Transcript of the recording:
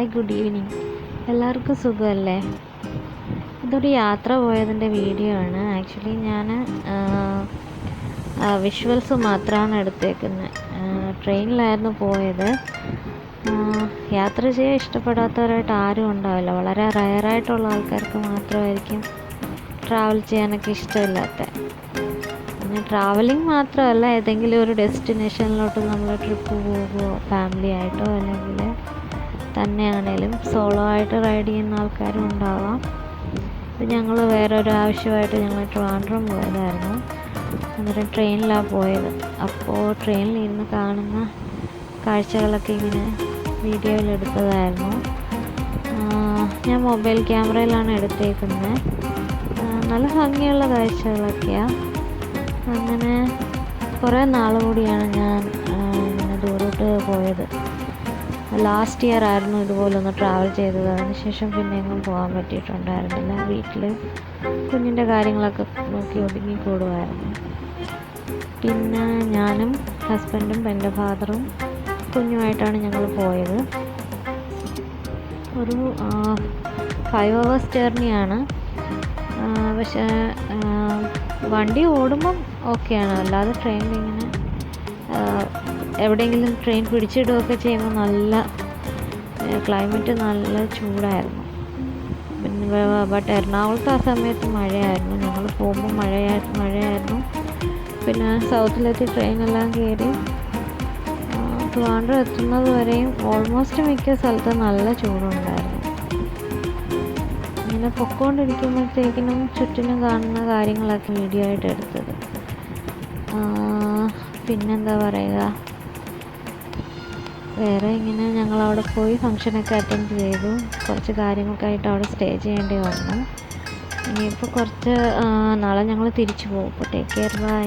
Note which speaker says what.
Speaker 1: Hi good evening. എല്ലാവർക്കും സുഖമല്ലേ? ഇതൊരു യാത്ര പോയതിന്റെ വീഡിയോ ആണ്. ആക്ച്വലി ഞാൻ വിഷ്വൽസ് മാത്രമാണ് എടുത്തേക്കുന്നത് ട്രെയിനിലായിരുന്നു പോയത്. യാത്ര ചെയ്യാൻ ഇഷ്ടപ്പെടാത്തവരായിട്ട് ആരും ഉണ്ടാവില്ല. വളരെ റയറായിട്ടുള്ള ആൾക്കാർക്ക് മാത്രമായിരിക്കും ട്രാവൽ ചെയ്യാനൊക്കെ ഇഷ്ടമില്ലാത്ത. പിന്നെ ട്രാവലിംഗ് മാത്രമല്ല ഏതെങ്കിലും ഒരു ഡെസ്റ്റിനേഷനിലോട്ട് നമ്മൾ ട്രിപ്പ് പോകുമോ ഫാമിലി ആയിട്ടോ അല്ലെങ്കിൽ തന്നെയാണേലും സോളോ ആയിട്ട് റൈഡ് ചെയ്യുന്ന ആൾക്കാരും ഉണ്ടാവാം. ഇത് ഞങ്ങൾ വേറൊരു ആവശ്യമായിട്ട് ഞങ്ങൾ ട്രിവാൻഡ്രം പോയതായിരുന്നു. അന്നേരം ട്രെയിനിലാണ് പോയത്. അപ്പോൾ ട്രെയിനിൽ ഇരുന്ന് കാണുന്ന കാഴ്ചകളൊക്കെ ഇങ്ങനെ വീഡിയോയിൽ എടുത്തതായിരുന്നു ഞാൻ മൊബൈൽ ക്യാമറയിലാണ് എടുത്തേക്കുന്നത്. നല്ല ഭംഗിയുള്ള കാഴ്ചകളൊക്കെയാണ് അങ്ങനെ കുറേ നാൾ കൂടിയാണ് ഞാൻ ഇങ്ങനെ ദൂരോട്ട് പോയത്. ലാസ്റ്റ് ഇയർ ആയിരുന്നു ഇതുപോലെ ഒന്ന് ട്രാവൽ ചെയ്തത്. അതിനുശേഷം പിന്നെ എങ്ങും പോകാൻ പറ്റിയിട്ടുണ്ടായിരുന്നില്ല. വീട്ടിൽ കുഞ്ഞിന്റെ കാര്യങ്ങളൊക്കെ നോക്കി ഒതുങ്ങി കൂടുമായിരുന്നു പിന്നെ ഞാനും ഹസ്ബൻഡും എന്റെ ഫാദറും കുഞ്ഞുമായിട്ടാണ് ഞങ്ങൾ പോയത്. ഒരു ഫൈവ് അവേഴ്സ് ജേർണിയാണ് പക്ഷേ വണ്ടി ഓടുമ്പം ഓക്കെയാണ് അല്ലാതെ ട്രെയിനിൽ ഇങ്ങനെ എവിടെയെങ്കിലും ട്രെയിൻ പിടിച്ചിടുകയൊക്കെ ചെയ്യുമ്പോൾ നല്ല ക്ലൈമറ്റ് നല്ല ചൂടായിരുന്നു. പിന്നെ ബട്ട് എറണാകുളത്ത് ആ സമയത്ത് മഴയായിരുന്നു. ഞങ്ങൾ പോകുമ്പോൾ മഴയായിരുന്നു മഴയായിരുന്നു. പിന്നെ സൗത്തിലെത്തി ട്രെയിനെല്ലാം കയറി ട്രിവാൻഡ്രം എത്തുന്നത് വരെയും ഓൾമോസ്റ്റ് മിക്ക സ്ഥലത്തും നല്ല ചൂടുണ്ടായിരുന്നു. ഇങ്ങനെ പൊക്കോണ്ടിരിക്കുമ്പോഴത്തേക്കിനും ചുറ്റിനും കാണുന്ന കാര്യങ്ങളൊക്കെ വീഡിയോ ആയിട്ട് എടുത്തത്. പിന്നെന്താ പറയുക? വേറെ ഇങ്ങനെ ഞങ്ങൾ അവിടെ പോയി ഫങ്ഷനൊക്കെ അറ്റൻഡ് ചെയ്തു. കുറച്ച് കാര്യങ്ങൾക്കായിട്ട് അവിടെ സ്റ്റേ ചെയ്യേണ്ടി വന്നു. ഇനിയിപ്പോൾ കുറച്ച് നാളെ ഞങ്ങൾ തിരിച്ചു പോകും. അപ്പോൾ ടേക്ക് കെയർ ബൈ